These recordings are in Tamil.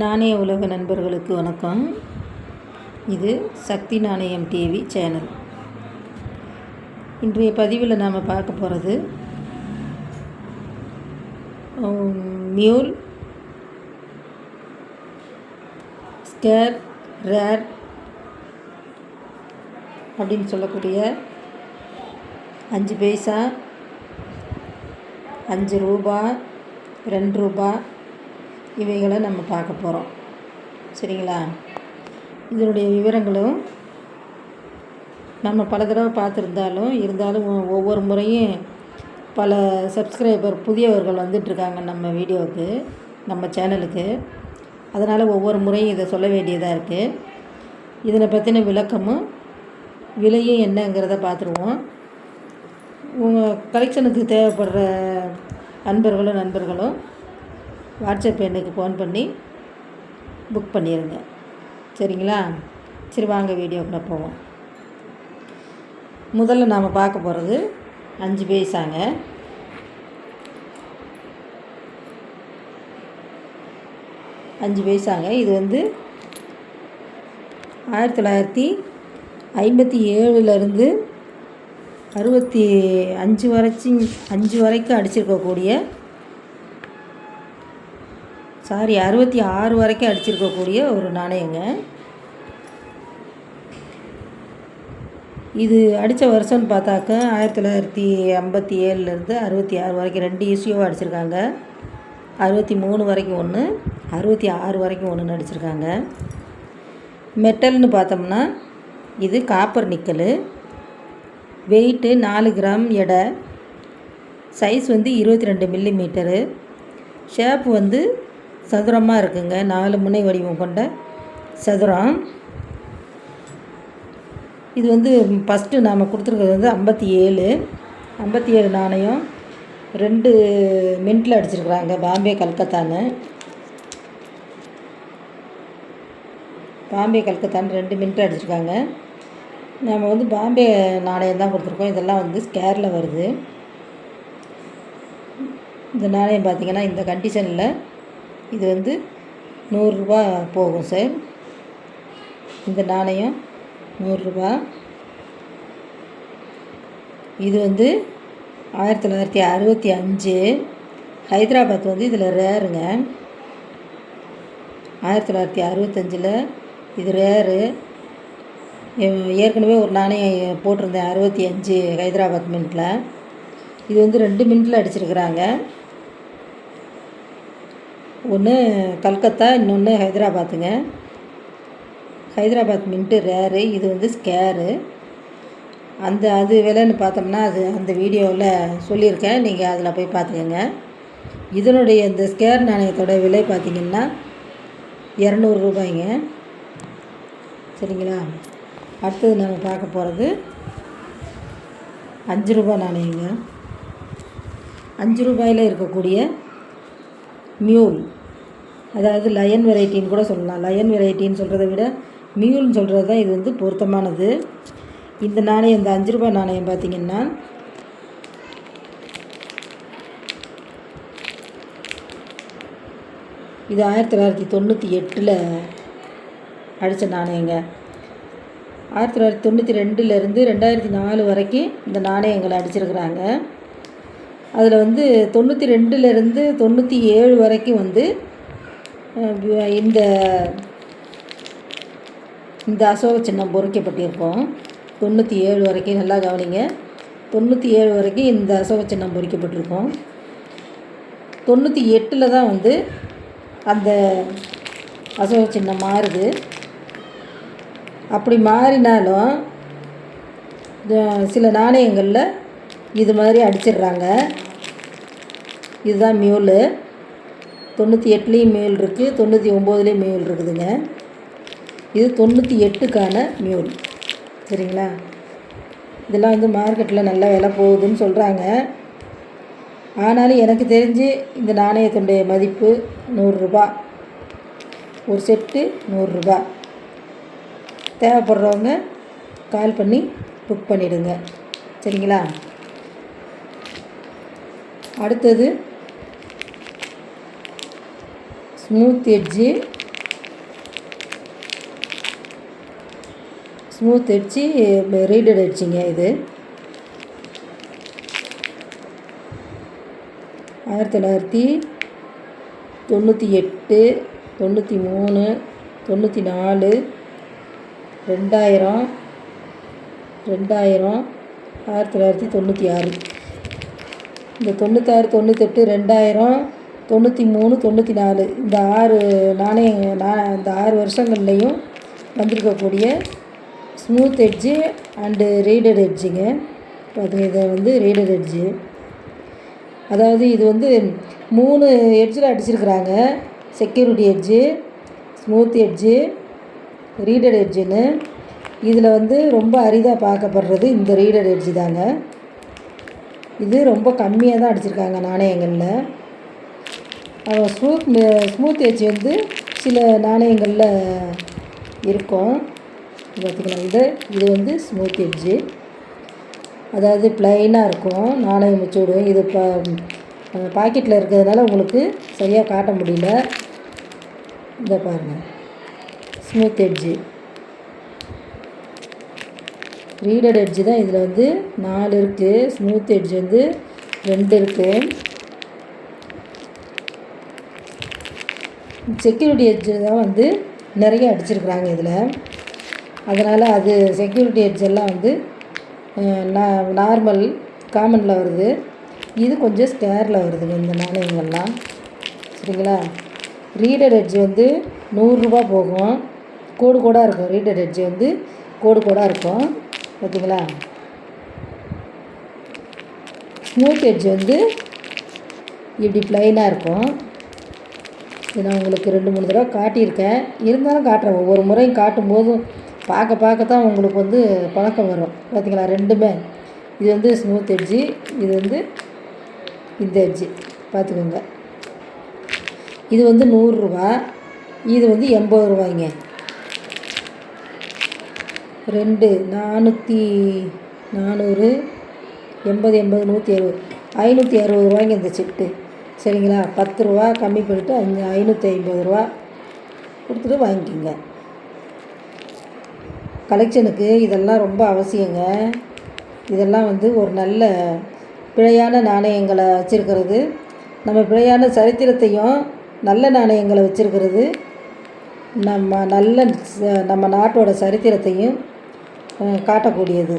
நாணய உலக நண்பர்களுக்கு வணக்கம். இது சக்தி நாணயம் டிவி சேனல். இன்றைய பதிவில் நாம் பார்க்க போகிறது மியூல் ஸ்கேர் ரேர் அப்படின்னு சொல்லக்கூடிய அஞ்சு பைசா அஞ்சு ரூபா ரெண்டு ரூபா இவைகளை நம்ம பார்க்க போகிறோம் சரிங்களா? இதனுடைய விவரங்களும் நம்ம பல தடவை பார்த்துருந்தாலும் இருந்தாலும் ஒவ்வொரு முறையும் பல சப்ஸ்கிரைபர் புதியவர்கள் வந்துட்டுருக்காங்க நம்ம வீடியோவுக்கு நம்ம சேனலுக்கு. அதனால் ஒவ்வொரு முறையும் இதை சொல்ல வேண்டியதாக இருக்குது இதனை பற்றின விளக்கமும் விலையும் என்னங்கிறத பார்த்துருவோம். உங்கள் கலெக்ஷனுக்கு தேவைப்படுற அன்பர்களும் நண்பர்களும் வாட்ஸ்அப் எண்ணுக்கு ஃபோன் பண்ணி புக் பண்ணிடுங்க சரிங்களா? சரி வாங்க வீடியோக்குள்ளே போவோம். முதல்ல நாம் பார்க்க போகிறது அஞ்சு பைசாங்க. அஞ்சு பைசாங்க. இது வந்து ஆயிரத்தி தொள்ளாயிரத்தி ஐம்பத்தி ஏழுலேருந்து அறுபத்தி அஞ்சு வரைச்சி அஞ்சு வரைக்கும் அடிச்சிருக்கக்கூடிய சாரி அறுபத்தி ஆறு வரைக்கும் அடிச்சிருக்கக்கூடிய ஒரு நாணயங்க. இது அடித்த வருஷம்னு பார்த்தாக்க ஆயிரத்தி தொள்ளாயிரத்தி ஐம்பத்தி ஏழுலேருந்து அறுபத்தி ஆறு வரைக்கும் ரெண்டு இஷ்யூவாக அடிச்சிருக்காங்க. அறுபத்தி மூணு வரைக்கும் ஒன்று அறுபத்தி ஆறு வரைக்கும் ஒன்று அடிச்சிருக்காங்க. மெட்டல்னு பார்த்தோம்னா இது காப்பர் நிக்கல். வெயிட்டு நாலு கிராம் எடை. சைஸ் வந்து இருபத்தி ரெண்டு மில்லி மீட்டரு ஷேப் வந்து சதுரமாக இருக்குங்க. நாலு முனை வடிவம் கொண்ட சதுரம். இது வந்து ஃபஸ்ட்டு நாம் கொடுத்துருக்கிறது வந்து ஐம்பத்தி ஏழு. ஐம்பத்தி ஏழு நாணயம். ரெண்டு மின்ட்டில் அடிச்சிருக்கிறாங்க. பாம்பே கல்கத்தான்னு. பாம்பே கல்கத்தான்னு ரெண்டு மின்ட் அடிச்சிருக்காங்க. நம்ம வந்து பாம்பே நாணயம் தான் கொடுத்துருக்கோம். இதெல்லாம் வந்து ஸ்கேரில் வருது. இந்த நாணயம் பார்த்திங்கன்னா இந்த கண்டிஷனில் இது வந்து நூறுரூபா போகும் சார். இந்த நாணயம் நூறுரூபா. இது வந்து ஆயிரத்தி தொள்ளாயிரத்தி அறுபத்தி அஞ்சு. ஹைதராபாத் வந்து இதில் ரேருங்க. ஆயிரத்தி தொள்ளாயிரத்தி அறுபத்தஞ்சில் இது ரேரு. ஏற்கனவே ஒரு நாணயம் போட்டிருந்தேன் அறுபத்தி அஞ்சு ஹைதராபாத் மின்ட்டில் இது வந்து ரெண்டு மின்ட்டில் அடிச்சிருக்கிறாங்க. ஒன்று கல்கத்தா இன்னொன்று ஹைதராபாத்துங்க. ஹைதராபாத் மின்ட்டு ரேரு இது வந்து ஸ்கேரு. அந்த அது விலைன்னு பார்த்தோம்னா அது அந்த வீடியோவில் சொல்லியிருக்கேன். நீங்கள் அதில் போய் பார்த்துக்கோங்க. இதனுடைய இந்த ஸ்கேர் நாணயத்தோட விலை பார்த்தீங்கன்னா இரநூறு ரூபாய்ங்க. சரிங்களா? அடுத்தது நம்ம பார்க்க போகிறது அஞ்சு ரூபாய் நாணயங்க. அஞ்சு ரூபாயில் இருக்கக்கூடிய மியூல். அதாவது லயன் வெரைட்டின்னு கூட சொல்லலாம். லயன் வெரைட்டின்னு சொல்கிறத விட மியூல்னு சொல்கிறது தான் இது வந்து பொருத்தமானது. இந்த நாணயம் இந்த அஞ்சு ரூபாய் நாணயம் பார்த்திங்கன்னா இது ஆயிரத்தி தொள்ளாயிரத்தி தொண்ணூற்றி எட்டில் அடித்த நாணயங்க. ஆயிரத்தி தொள்ளாயிரத்தி தொண்ணூற்றி ரெண்டுலேருந்து ரெண்டாயிரத்தி நாலு வரைக்கும் இந்த நாணயங்களை அடிச்சிருக்கிறாங்க. அதில் வந்து தொண்ணூற்றி ரெண்டுலேருந்து தொண்ணூற்றி ஏழு வரைக்கும் வந்து இந்த இந்த அசோக சின்னம் பொறிக்கப்பட்டிருக்கும். தொண்ணூற்றி ஏழு வரைக்கும் நல்லா கவனிங்க. தொண்ணூற்றி ஏழு வரைக்கும் இந்த அசோக சின்னம் பொறிக்கப்பட்டிருக்கும். தொண்ணூற்றி எட்டில் தான் வந்து அந்த அசோக சின்னம் மாறுது. அப்படி மாறினாலும் சில நாணயங்களில் இது மாதிரி அடிச்சிடுறாங்க. இதுதான் மியூலு. தொண்ணூற்றி எட்டுலேயும் மியூல் இருக்குது தொண்ணூற்றி ஒம்போதுலேயும் மியூல் இருக்குதுங்க. இது தொண்ணூற்றி எட்டுக்கான மியூல் சரிங்களா? இதெல்லாம் வந்து மார்க்கெட்டில் நல்ல விலை போகுதுன்னு சொல்கிறாங்க ஆனாலும் எனக்கு தெரிஞ்சு இந்த நாணயத்துடைய மதிப்பு நூறுரூபா. ஒரு செட்டு நூறுரூபா. தேவைப்படுறவங்க கால் பண்ணி புக் பண்ணிவிடுங்க சரிங்களா? அடுத்தது smooth edge. Smooth edge reeded எட்ஜிங்க இது. ஆயிரத்தி தொள்ளாயிரத்தி தொண்ணூற்றி எட்டு தொண்ணூற்றி மூணு தொண்ணூற்றி நாலு ரெண்டாயிரம் ரெண்டாயிரம் ஆயிரத்தி தொள்ளாயிரத்தி தொண்ணூற்றி ஆறு. இந்த தொண்ணூத்தாறு தொண்ணூற்றெட்டு ரெண்டாயிரம் தொண்ணூற்றி மூணு தொண்ணூற்றி நாலு. இந்த ஆறு நாணய நான் இந்த ஆறு வருஷங்கள்லேயும் வந்திருக்கக்கூடிய ஸ்மூத் எட்ஜு அண்டு ரீடட் எட்ஜுங்க பார்த்துங்க இதை வந்து ரீடட் எட்ஜு அதாவது இது வந்து மூணு எட்ஜில் அடிச்சிருக்கிறாங்க. Security edge smooth edge reeded எட்ஜுன்னு இதில் வந்து ரொம்ப அரிதாக பார்க்கப்படுறது இந்த ரீடட் எட்ஜு தாங்க. இது ரொம்ப கம்மியாக தான் அடிச்சிருக்காங்க நாணயங்களில். ஸ்மூத் ஸ்மூத் எட்ஜ் வந்து சில நாணயங்களில் இருக்கும். பார்த்திங்கன்னா இது இது வந்து ஸ்மூத் எட்ஜு அதாவது ப்ளைனாக இருக்கும். நாணயம் வச்சு விடுவோம் இது இப்போ பாக்கெட்டில் இருக்கிறதுனால உங்களுக்கு சரியாக காட்ட முடியல. இந்த பாருங்கள் ஸ்மூத் எட்ஜு ரீடட் எட்ஜு தான் இதில் வந்து நாலு இருக்குது ஸ்மூத் எட்ஜ் வந்து ரெண்டு இருக்குது செக்யூரிட்டி எட்ஜு தான் வந்து நிறைய அடிச்சிருக்கிறாங்க இதில். அதனால் அது செக்யூரிட்டி எட்ஜ் எல்லாம் வந்து நார்மல் காமனில் வருது. இது கொஞ்சம் ஸ்கேரில் வருதுங்க இந்த நாணயங்கள்லாம். சரிங்களா? ரீடர் எட்ஜ் வந்து நூறுரூவா போகும். கோடு கோடாக இருக்கும். ரீடர் ஹெட்ஜ் வந்து கோடு கோடாக இருக்கும். பார்த்தீங்களா ஸ்மூத் எட்ஜ் வந்து இப்படி ப்ளைனாக இருக்கும். இது நான் உங்களுக்கு ரெண்டு மூணு தடவை காட்டியிருக்கேன். இருந்தாலும் காட்டுறேன். ஒவ்வொரு முறையும் காட்டும்போதும் பார்க்க பார்க்க தான் உங்களுக்கு வந்து பழக்கம் வரும். பார்த்தீங்களா? ரெண்டுமே. இது வந்து ஸ்மூத் எட்ஜி இது வந்து இந்த எட்ஜி பார்த்துக்கோங்க. இது வந்து நூறுரூவா இது வந்து எண்பது ரூபாய்ங்க. ரெண்டு நானூற்றி நானூறு எண்பது எண்பது நூற்றி அறுபது. ஐநூற்றி அறுபது ரூபாய்ங்க இந்த செட்டு. சரிங்களா? பத்து ரூபா கம்மி பண்ணிவிட்டு அஞ்சு ஐநூற்றி ஐம்பது ரூபா கொடுத்துட்டு வாங்கிக்கோங்க. கலெக்ஷனுக்கு இதெல்லாம் ரொம்ப அவசியங்க. இதெல்லாம் வந்து ஒரு நல்ல பிழையான நாணயங்களை வச்சுருக்கிறது. நம்ம பிழையான சரித்திரத்தையும் நல்ல நாணயங்களை வச்சுருக்கிறது. நம்ம நல்ல நம்ம நாட்டோட சரித்திரத்தையும் காட்டக்கூடியது.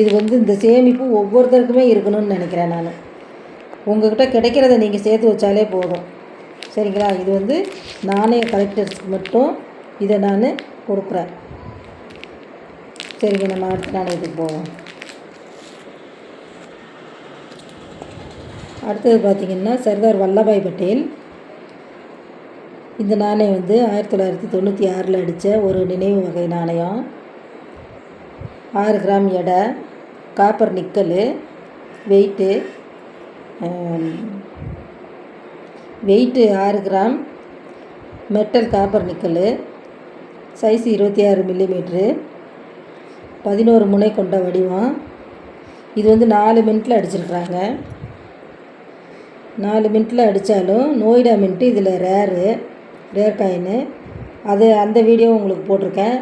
இது வந்து இந்த சேமிப்பு ஒவ்வொருத்தருக்குமே இருக்கணும்னு நினைக்கிறேன் நான். உங்கள்கிட்ட கிடைக்கிறத நீங்கள் சேர்த்து வச்சாலே போதும். சரிங்களா? இது வந்து நாணய கலெக்டர்ஸ்க்கு மட்டும் இதை நான் கொடுக்குறேன். சரிங்க நம்ம அடுத்த நாணயத்துக்கு போவோம். அடுத்தது பார்த்திங்கன்னா சர்தார் வல்லபாய் பட்டேல். இந்த நாணயம் வந்து ஆயிரத்தி தொள்ளாயிரத்தி தொண்ணூற்றி ஆறில் அடித்த ஒரு நினைவு வகை நாணயம். ஆறு கிராம் எடை காப்பர் நிக்கல் வெயிட்டு வெயிட்டு ஆறு gram. Metal copper nickel. Size இருபத்தி ஆறு மில்லிமீட்ரு. பதினோரு முனை கொண்ட வடிவம். இது வந்து நாலு மினிட்டில் அடிச்சிருக்கிறாங்க. நாலு மினிட்டில் அடித்தாலும் நோய்டா மின்ட்டு இதில் ரேரு ரேர் காயின்னு. அது அந்த வீடியோ உங்களுக்கு போட்டிருக்கேன்.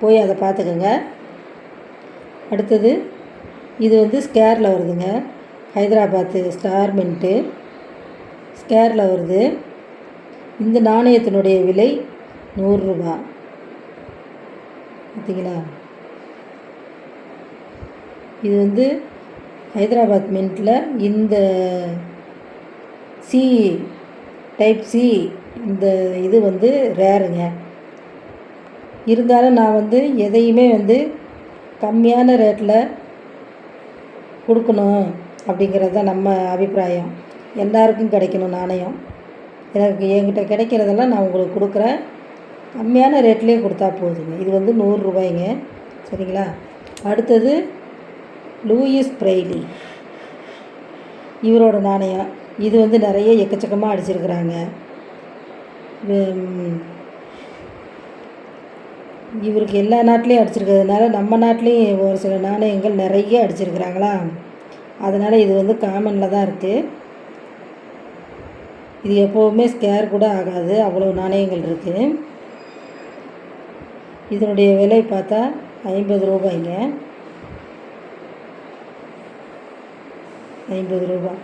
போய் அதை பார்த்துக்கோங்க. அடுத்தது இது வந்து ஸ்கேரில் வருதுங்க. Hyderabad star mint. ஸ்கேரில் வருது. இந்த நாணயத்தினுடைய விலை நூறுரூபா. பார்த்தீங்களா இது வந்து ஹைதராபாத் மின்ட்டில் இந்த சி டைப் சி இந்த இது வந்து ரேருங்க. இருந்தாலும் நான் வந்து எதையுமே வந்து கம்மியான ரேட்டில் கொடுக்கணும். அப்படிங்கிறது தான் நம்ம அபிப்பிராயம். எல்லாருக்கும் கிடைக்கணும் நாணயம். எனக்கு என்கிட்ட கிடைக்கிறதெல்லாம் நான் உங்களுக்கு கொடுக்குறேன். கம்மியான ரேட்லேயே கொடுத்தா போதுங்க. இது வந்து நூறுரூபாய்ங்க சரிங்களா? அடுத்தது லூயிஸ் பிரெய்லி இவரோட நாணயம். இது வந்து நிறைய எக்கச்சக்கமாக அடிச்சிருக்கிறாங்க. இவருக்கு எல்லா நாட்டிலையும் அடிச்சிருக்கிறதுனால நம்ம நாட்டிலையும் ஒரு சில நாணயங்கள் நிறைய அடிச்சிருக்கிறாங்களா? அதனால் இது வந்து காமனில் தான் இருக்குது இது எப்போவுமே ஸ்கேர் கூட ஆகாது. அவ்வளோ நாணயங்கள் இருக்குது இதனுடைய விலை பார்த்தா ஐம்பது ரூபாய்ங்க. ஐம்பது ரூபாய்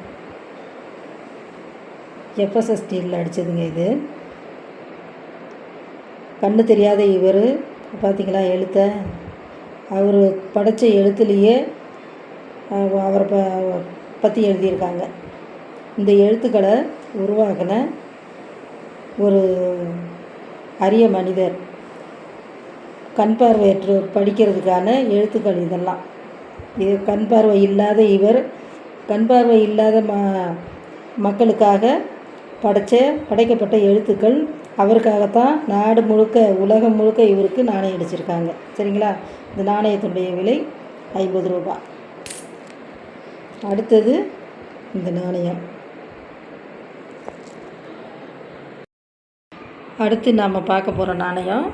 எஃப்எஸ்எஸ் ஸ்டீலில் அடித்ததுங்க இது. கண்ணு தெரியாத இவர். பார்த்தீங்களா எழுத்த? அவர் படைத்த எழுத்துலேயே அவரை ப பற்றி எழுதியிருக்காங்க. இந்த எழுத்துக்களை உருவாக்கின ஒரு அரிய மனிதர். கண் பார்வையற்று படிக்கிறதுக்கான எழுத்துக்கள் இதெல்லாம். இது கண் பார்வை இல்லாத இவர் கண் பார்வை இல்லாத ம மக்களுக்காக படைச்ச படைக்கப்பட்ட எழுத்துக்கள் அவருக்காகத்தான் நாடு முழுக்க உலகம் முழுக்க இவருக்கு நாணயம் அடிச்சிருக்காங்க. சரிங்களா? இந்த நாணயத்துடைய விலை ஐம்பது ரூபாய் அடுத்தது இந்த நாணயம். அடுத்து நாம் பார்க்க போகிற நாணயம்.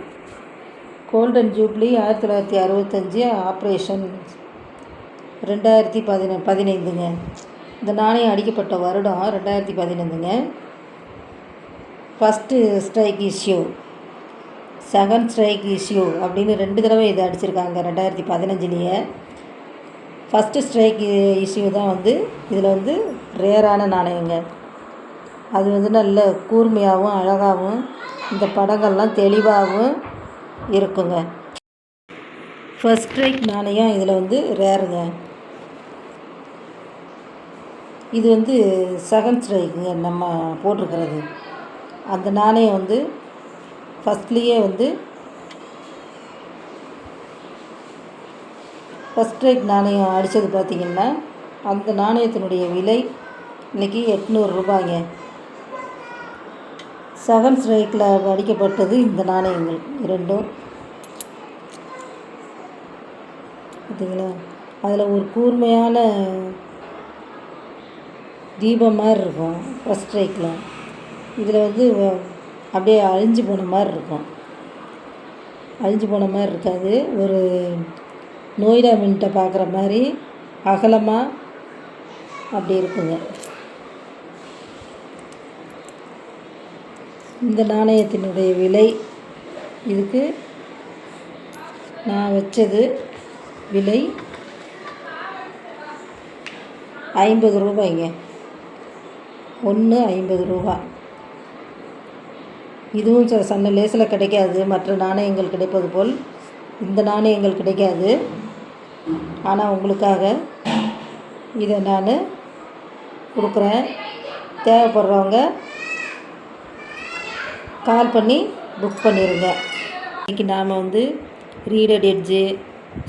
கோல்டன் ஜூப்ளி ஆயிரத்தி தொள்ளாயிரத்தி அறுபத்தஞ்சி ஆப்ரேஷன் ரெண்டாயிரத்தி பதின பதினைந்துங்க. இந்த நாணயம் அடிக்கப்பட்ட வருடம் ரெண்டாயிரத்தி பதினைந்துங்க. First strike issue second strike issue அப்படின்னு ரெண்டு தடவை இதை அடிச்சிருக்காங்க ரெண்டாயிரத்தி பதினஞ்சுலேயே. ஃபஸ்ட்டு ஸ்ட்ரைக் இஷ்யூ தான் வந்து இதில் வந்து ரேரான நாணயங்க. அது வந்து நல்ல கூர்மையாகவும் அழகாகவும் இந்த படங்கள்லாம் தெளிவாகவும் இருக்குங்க. ஃபர்ஸ்ட் ஸ்ட்ரைக் நாணயம் இதில் வந்து ரேருங்க இது வந்து செகண்ட் ஸ்ட்ரைக்குங்க நம்ம போட்டிருக்கிறது. அந்த நாணயம் வந்து ஃபஸ்ட்லேயே வந்து ஃபஸ்ட் ஸ்ட்ரைக் நாணயம் அடித்தது பார்த்திங்கன்னா அந்த நாணயத்தினுடைய விலை இன்றைக்கி எட்நூறு ரூபாய்ங்க. செகண்ட் ஸ்ட்ரைக்கில் அடிக்கப்பட்டது இந்த நாணயங்கள் இரண்டும். பார்த்திங்களா அதில் ஒரு கூர்மையான தீபம் மாதிரி இருக்கும் ஃபஸ்ட் ஸ்ட்ரைக்கில் இதில் வந்து அப்படியே அழிஞ்சு போன மாதிரி இருக்கும். அழிஞ்சு போன மாதிரி இருக்காது. ஒரு நோய்டா மின்ட்டை பார்க்குற மாதிரி அகலமாக அப்படி இருக்குங்க. இந்த நாணயத்தினுடைய விலை இதுக்கு நான் வச்சது விலை ஐம்பது ரூபாய்ங்க. ஒன்று ஐம்பது ரூபா. இதுவும் ச சன்ன லேசில் கிடைக்காது. மற்ற நாணயங்கள் கிடைப்பது போல் இந்த நாணயங்கள் கிடைக்காது. ஆனால் உங்களுக்காக இதை நான் கொடுக்குறேன். தேவைப்படுறவங்க கால் பண்ணி புக் பண்ணிடுங்க இன்றைக்கி நாம் வந்து ரீடட் எட்ஜு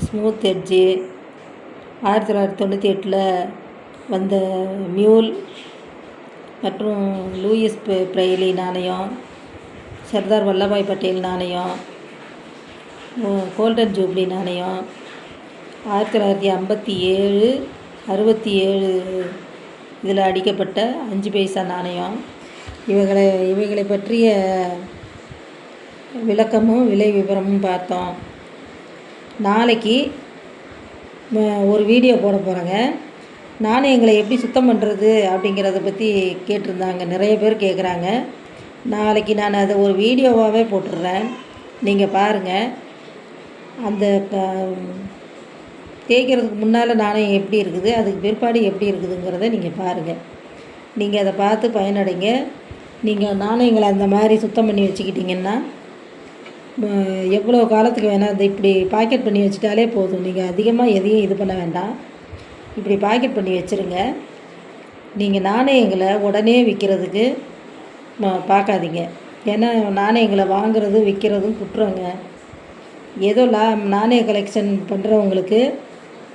ஸ்மூத் எட்ஜு ஆயிரத்தி தொள்ளாயிரத்தி தொண்ணூற்றி எட்டில் வந்த மியூல் மற்றும் லூயிஸ் பிரெய்லி நாணயம் சர்தார் வல்லபாய் பட்டேல் நாணயம் கோல்டன் ஜூப்ளி நாணயம் ஆயிரத்தி தொள்ளாயிரத்தி ஐம்பத்தி ஏழு அறுபத்தி ஏழு இதில் அடிக்கப்பட்ட அஞ்சு பைசா நாணயம். இவைகளை இவைகளை பற்றிய விளக்கமும் விலை விவரமும் பார்த்தோம். நாளைக்கு ஒரு வீடியோ போட போகிறேங்க நாணயங்களை எப்படி சுத்தம் பண்ணுறது அப்படிங்கிறத பற்றி கேட்டிருந்தாங்க. நிறைய பேர் கேட்குறாங்க நாளைக்கு நான் அதை ஒரு வீடியோவாகவே போட்டுடுறேன். நீங்கள் பாருங்கள் அந்த தேய்க்கிறதுக்கு முன்னால் நாணயம் எப்படி இருக்குது அதுக்கு பிற்பாடு எப்படி இருக்குதுங்கிறத நீங்கள் பாருங்கள் நீங்கள் அதை பார்த்து பயனடைங்க. நீங்கள் நாணயங்களை அந்த மாதிரி சுத்தம் பண்ணி வச்சுக்கிட்டிங்கன்னா எவ்வளோ காலத்துக்கு வேணால் அதை இப்படி பாக்கெட் பண்ணி வச்சிட்டாலே போதும். நீங்கள் அதிகமாக எதையும் இது பண்ண வேண்டாம். இப்படி பாக்கெட் பண்ணி வச்சுருங்க. நீங்கள் நாணயங்களை உடனே விற்கிறதுக்கு பார்க்காதீங்க. ஏன்னா நாணயங்களை வாங்குறதும் விற்கிறதும் குற்றங்க. ஏதோ லா நாணய கலெக்ஷன் பண்ணுறவங்களுக்கு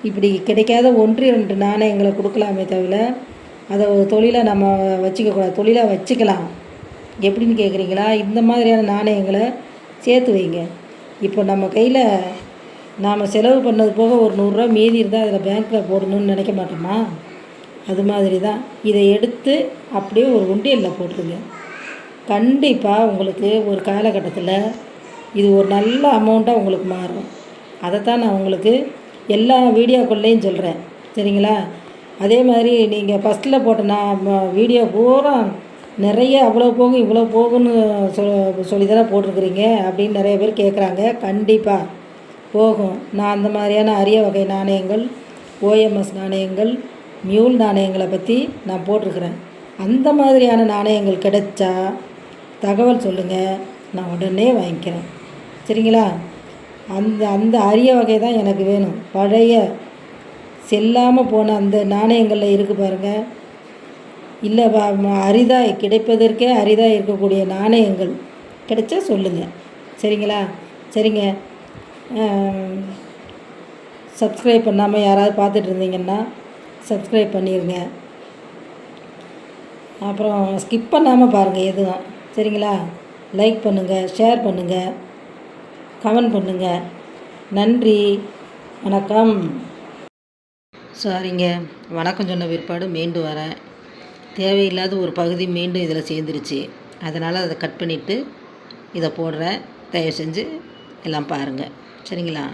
இப்படி கிடைக்காத ஒன்று ரெண்டு நாணயங்களை கொடுக்கலாமே தவிர அதை ஒரு தொழிலாக நம்ம வச்சுக்கக்கூடாது தொழிலாக வச்சுக்கலாம். எப்படின்னு கேட்குறீங்களா இந்த மாதிரியான நாணயங்களை சேர்த்து வைங்க. இப்போ நம்ம கையில் நாம் செலவு பண்ணது போக ஒரு நூறுரூவா மீதி இருந்தால் அதில் பேங்க்கில் போடணும்னு நினைக்க மாட்டோமா? அது மாதிரி தான் இதை எடுத்து அப்படியே ஒரு உண்டியலில் போட்டுருங்க. கண்டிப்பாக உங்களுக்கு ஒரு காலகட்டத்தில் இது ஒரு நல்ல அமௌண்ட்டாக உங்களுக்கு மாறும். அதைத்தான் நான் உங்களுக்கு எல்லா வீடியோக்குள்ளேயும் சொல்கிறேன் சரிங்களா? அதே மாதிரி நீங்கள் ஃபஸ்ட்டில் போட்ட நான் வீடியோ பூரா நிறைய அவ்வளோ போகும் இவ்வளோ போகும்னு சொ சொல்லி தானே போட்டிருக்கிறீங்க அப்படின்னு நிறைய பேர் கேட்குறாங்க கண்டிப்பாக போகும். நான் அந்த மாதிரியான அரிய வகை நாணயங்கள் ஓஎம்எஸ் நாணயங்கள் மியூல் நாணயங்களை பற்றி நான் போட்டிருக்கிறேன். அந்த மாதிரியான நாணயங்கள் கிடைச்சா தகவல் சொல்லுங்கள் நான் உடனே வாங்கிக்கிறேன். சரிங்களா? அந்த அந்த அரிய வகை தான் எனக்கு வேணும். பழைய செல்லாமல் போன அந்த நாணயங்களில் இருக்குது பாருங்கள் இல்லை அரிதாக கிடைப்பதற்கே அரிதாக இருக்கக்கூடிய நாணயங்கள். கிடைச்சா சொல்லுங்கள் சரிங்களா? சரிங்க. சப்ஸ்கிரைப் பண்ணாமல் யாராவது பார்த்துட்டு இருந்தீங்கன்னா சப்ஸ்கிரைப் பண்ணிடுங்க அப்புறம் ஸ்கிப் பண்ணாமல் பாருங்கள் எதுவும். சரிங்களா? லைக் பண்ணுங்கள் ஷேர் பண்ணுங்கள் கமெண்ட் பண்ணுங்கள் நன்றி. வணக்கம். சாரிங்க. வணக்கம் சொன்ன பிற்பாடு மீண்டும் வரேன். தேவையில்லாத ஒரு பகுதி மீண்டும் இதில் சேர்ந்துருச்சு. அதனால் அதை கட் பண்ணிவிட்டு இதை போடுறேன். தயவு செஞ்சு எல்லாம் பாருங்கள் சரிங்களா?